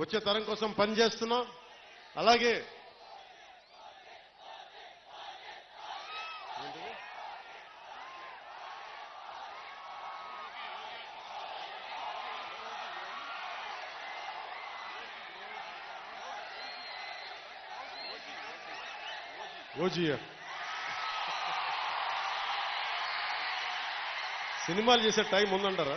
వచ్చే తరం కోసం పనిచేస్తున్నాం అలాగే ఓజియా సినిమాలు చేసే టైం ఉందంటారా?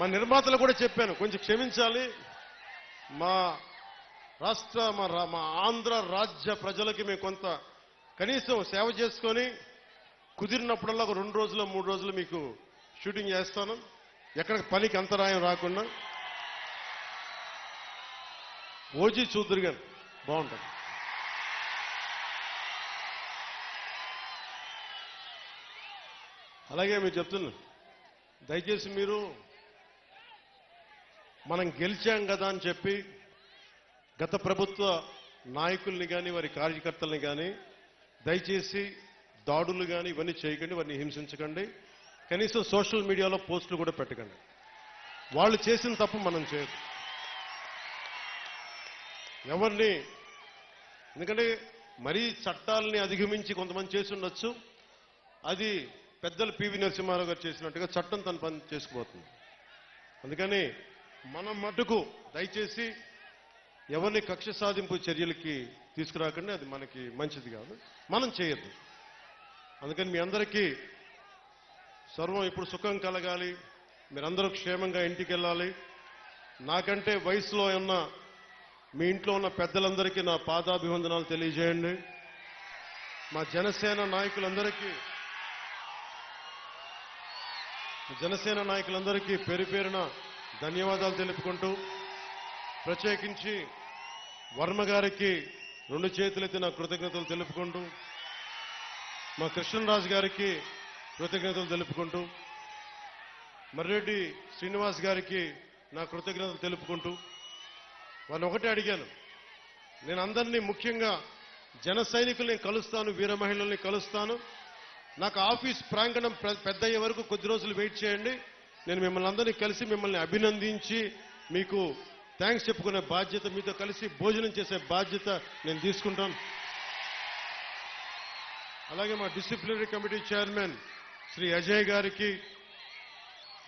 మా నిర్మాతలు కూడా చెప్పాను కొంచెం క్షమించాలి. మా రాష్ట్ర మా రా- మా ఆంధ్ర రాజ్య ప్రజలకి మేము కొంత కనీసం సేవ చేసుకొని కుదిరినప్పుడల్లా ఒక రెండు రోజులు మూడు రోజులు మీకు షూటింగ్ చేస్తాను. ఎక్కడ పనికి అంతరాయం రాకుండా. ఓజీ చూద్దరు గారు బాగుంటుంది అలాగే మీరు చెప్తున్నా దయచేసి మీరు మనం గెలిచాం కదా అని చెప్పి గత ప్రభుత్వ నాయకుల్ని కానీ వారి కార్యకర్తల్ని కానీ దయచేసి దాడులు కానీ ఇవన్నీ చేయకండి వారిని హింసించకండి. కనీసం సోషల్ మీడియాలో పోస్టులు కూడా పెట్టకండి. వాళ్ళు చేసిన తప్పు మనం చేయదు ఎవరిని ఎందుకంటే మరీ చట్టాలని అధిగమించి కొంతమంది చేసి ఉండొచ్చు. అది పెద్దలు పివి నరసింహారావు గారు చేసినట్టుగా చట్టం తన పని చేసుకుపోతుంది. అందుకని మనం మటుకు దయచేసి ఎవరిని కక్ష సాధింపు చర్యలకి తీసుకురాకండి అది మనకి మంచిది కాదు. మనం చేయొద్దు. అందుకని మీ అందరికీ సర్వం ఇప్పుడు సుఖం కలగాలి మీరందరూ క్షేమంగా ఇంటికి వెళ్ళాలి నాకంటే వయసులో ఉన్న మీ ఇంట్లో ఉన్న పెద్దలందరికీ నా పాదాభివందనాలు తెలియజేయండి. మా జనసేన నాయకులందరికీ జనసేన నాయకులందరికీ పేరు పేరున ధన్యవాదాలు తెలుపుకుంటూ ప్రత్యేకించి వర్మ గారికి రెండు చేతులెత్తి నా కృతజ్ఞతలు తెలుపుకుంటూ మా కృష్ణరాజు గారికి కృతజ్ఞతలు తెలుపుకుంటూ మర్రెడ్డి శ్రీనివాస్ గారికి నా కృతజ్ఞతలు తెలుపుకుంటూ వారిని ఒకటే అడిగాను. నేను అందరినీ ముఖ్యంగా జన సైనికుల్ని కలుస్తాను వీర మహిళల్ని కలుస్తాను. నాకు ఆఫీస్ ప్రాంగణం పె- పెద్ద అయ్యే వరకు కొద్ది రోజులు వెయిట్ చేయండి. నేను మిమ్మల్ని అందరినీ కలిసి మిమ్మల్ని అభినందించి మీకు థ్యాంక్స్ చెప్పుకునే బాధ్యత మీతో కలిసి భోజనం చేసే బాధ్యత నేను తీసుకుంటాను. అలాగే మా disciplinary committee chairman Shri Ajay గారికి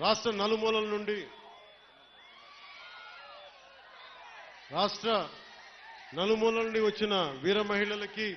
రాష్ట్ర నలుమూలల నుండి రాష్ట్ర నలుమూలల నుండి వచ్చిన వీర మహిళలకి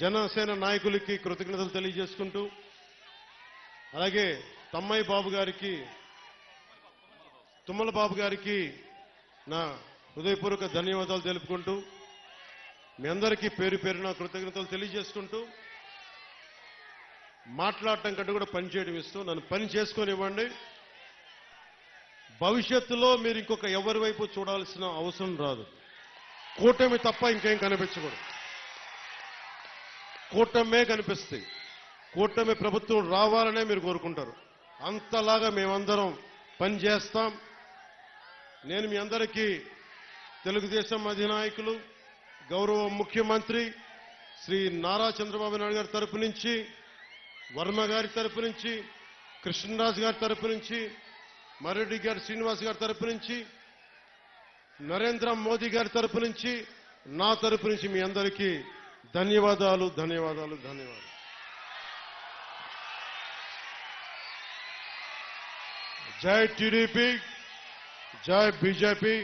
జనసేన నాయకులకి కృతజ్ఞతలు తెలియజేసుకుంటూ అలాగే తమ్మయ్య బాబు గారికి తుమ్మల బాబు గారికి నా హృదయపూర్వక ధన్యవాదాలు తెలుపుకుంటూ మీ అందరికీ పేరు పేరున కృతజ్ఞతలు తెలియజేసుకుంటూ మాట్లాడటం కంటే కూడా పని చేయడం ఇస్తూ నన్ను పని చేసుకొని ఇవ్వండి భవిష్యత్తులో మీరు ఇంకొక ఎవరి వైపు చూడాల్సిన అవసరం రాదు. కూటమి తప్ప ఇంకేం కనిపించకూడదు. కూటమే కనిపిస్తాయి కూటమి ప్రభుత్వం రావాలనే మీరు కోరుకుంటారు. అంతలాగా మేమందరం పని చేస్తాం నేను మీ అందరికీ తెలుగుదేశం అధినాయకులు గౌరవ ముఖ్యమంత్రి శ్రీ నారా చంద్రబాబు నాయుడు గారి తరపు నుంచి వర్మ గారి తరపు నుంచి కృష్ణరాజు గారి తరపు నుంచి మరెడ్డి గారి శ్రీనివాస్ గారి తరపు నుంచి నరేంద్ర మోదీ గారి తరపు నుంచి నా తరపు నుంచి మీ అందరికీ ధన్యవాదాలు ధన్యవాదాలు ధన్యవాదాలు. జై టీడీపీ జై బీజేపీ.